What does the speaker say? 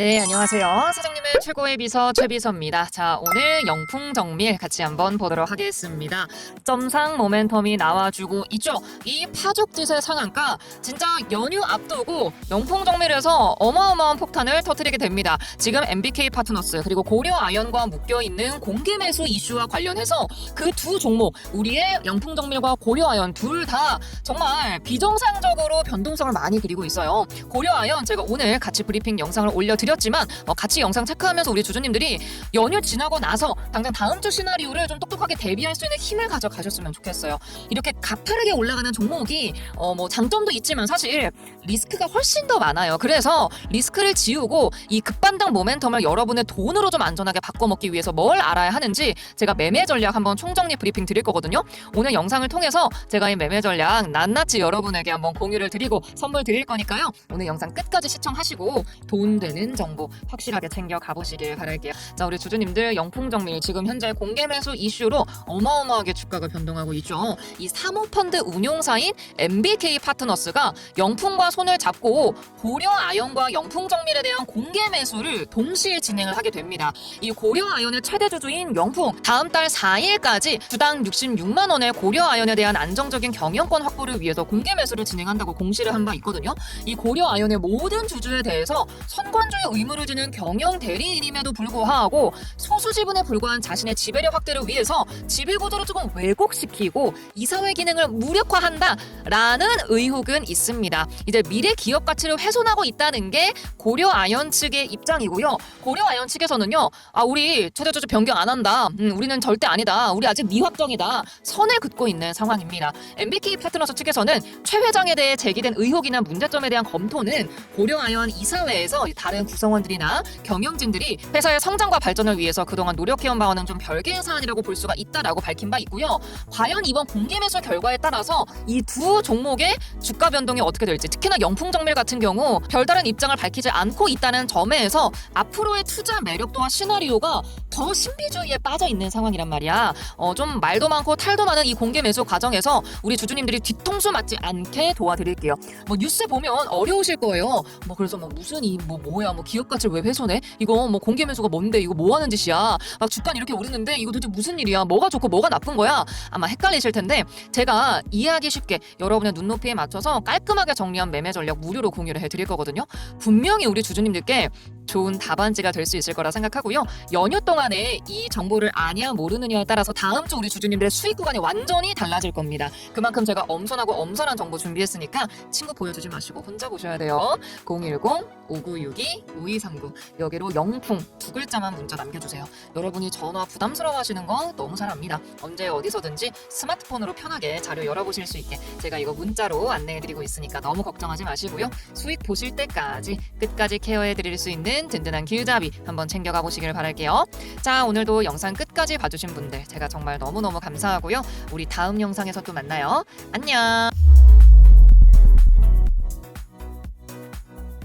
네, 안녕하세요. 사장님의 최고의 비서 최비서입니다. 자, 오늘 영풍 정밀 같이 한번 보도록 하겠습니다. 점상 모멘텀이 나와주고 있죠. 이 파죽지세 상한가 진짜 연휴 앞두고 영풍 정밀에서 어마어마한 폭탄을 터뜨리게 됩니다. 지금 MBK 파트너스 그리고 고려 아연과 묶여 있는 공개 매수 이슈와 관련해서 그 두 종목 우리의 영풍 정밀과 고려 아연 둘 다 정말 비정상적으로 변동성을 많이 그리고 있어요. 고려 아연 제가 오늘 같이 브리핑 영상을 올려드 렸지만 어, 같이 영상 체크하면서 우리 주주님들이 연휴 지나고 나서 당장 다음 주 시나리오를 좀 똑똑하게 대비할 수 있는 힘을 가져가셨으면 좋겠어요. 이렇게 가파르게 올라가는 종목이 어, 뭐 장점도 있지만 사실 리스크가 훨씬 더 많아요. 그래서 리스크를 지우고 이 급반등 모멘텀을 여러분의 돈으로 좀 안전하게 바꿔먹기 위해서 뭘 알아야 하는지 제가 매매 전략 한번 총정리 브리핑 드릴 거거든요. 오늘 영상을 통해서 제가 이 매매 전략 낱낱이 여러분에게 한번 공유를 드리고 선물 드릴 거니까요. 오늘 영상 끝까지 시청하시고 돈 되는 정보 확실하게 챙겨 가보시길 바랄게요. 자, 우리 주주님들 영풍 정밀 지금 현재 공개 매수 이슈로 어마어마하게 주가가 변동하고 있죠. 이 사모펀드 운용사인 MBK 파트너스가 영풍과 손을 잡고 고려 아연과 영풍 정밀에 대한 공개 매수를 동시에 진행을 하게 됩니다. 이 고려 아연의 최대 주주인 영풍 다음 달 4일까지 주당 66만 원의 고려 아연에 대한 안정적인 경영권 확보를 위해서 공개 매수를 진행한다고 공시를 한 바 있거든요. 이 고려 아연의 모든 주주에 대해서 선관주의 의무를 지는 경영 대리인임에도 불구하고 소수 지분에 불과한 자신의 지배력 확대를 위해서 지배 구조를 조금 왜곡시키고 이사회 기능을 무력화한다라는 의혹은 있습니다. 이제 미래 기업 가치를 훼손하고 있다는 게 고려 아연 측의 입장이고요. 고려 아연 측에서는요, 아 우리 최대 주주 변경 안 한다. 음, 우리는 절대 아니다. 우리 아직 미확정이다. 선을 긋고 있는 상황입니다. MBK 파트너스 측에서는 최 회장에 대해 제기된 의혹이나 문제점에 대한 검토는 고려 아연 이사회에서 다른 구성원들이나 경영진들이 회사의 성장과 발전을 위해서 그동안 노력해온 바와는 좀 별개의 사안이라고 볼 수가 있다라고 밝힌 바 있고요. 과연 이번 공개 매수 결과에 따라서 이 두 종목의 주가 변동이 어떻게 될지 특히나 영풍 정밀 같은 경우 별다른 입장을 밝히지 않고 있다는 점에서 앞으로의 투자 매력도와 시나리오가 더 신비주의에 빠져 있는 상황이란 말이야. 어, 좀 말도 많고 탈도 많은 이 공개 매수 과정에서 우리 주주님들이 뒤통수 맞지 않게 도와드릴게요. 뭐 뉴스 보면 어려우실 거예요. 뭐 그래서 뭐 무슨 이 뭐 뭐야 뭐 기업 가치를 왜 훼손해? 이거 뭐 공개 매수가 뭔데? 이거 뭐 하는 짓이야? 막 주가 이렇게 오르는데 이거 도대체 무슨 일이야? 뭐가 좋고 뭐가 나쁜 거야? 아마 헷갈리실 텐데 제가 이해하기 쉽게 여러분의 눈높이에 맞춰서 깔끔하게 정리한 매매 전략 무료로 공유를 해드릴 거거든요. 분명히 우리 주주님들께 좋은 답안지가 될 수 있을 거라 생각하고요. 연휴 동안에 이 정보를 아냐 모르느냐에 따라서 다음 주 우리 주주님들의 수익 구간이 완전히 달라질 겁니다. 그만큼 제가 엄선하고 엄선한 정보 준비했으니까 친구 보여주지 마시고 혼자 보셔야 돼요. 010-5962-5239 여기로 영풍 두 글자만 문자 남겨주세요. 여러분이 전화 부담스러워하시는 거 너무 잘 압니다. 언제 어디서든지 스마트폰으로 편하게 자료 열어보실 수 있게 제가 이거 문자로 안내해드리고 있으니까 너무 걱정하지 마시고요. 수익 보실 때까지 끝까지 케어해드릴 수 있는 든든한 기우잡이 한번 챙겨가 보시길 바랄게요. 자 오늘도 영상 끝까지 봐주신 분들 제가 정말 너무너무 감사하고요. 우리 다음 영상에서 또 만나요. 안녕.